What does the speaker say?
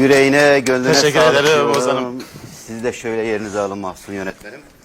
Yüreğine, gönlüne Teşekkür sağlık ederim diyorum. Ozan'ım. Siz de şöyle yerinize alın Mahsun yönetmenim.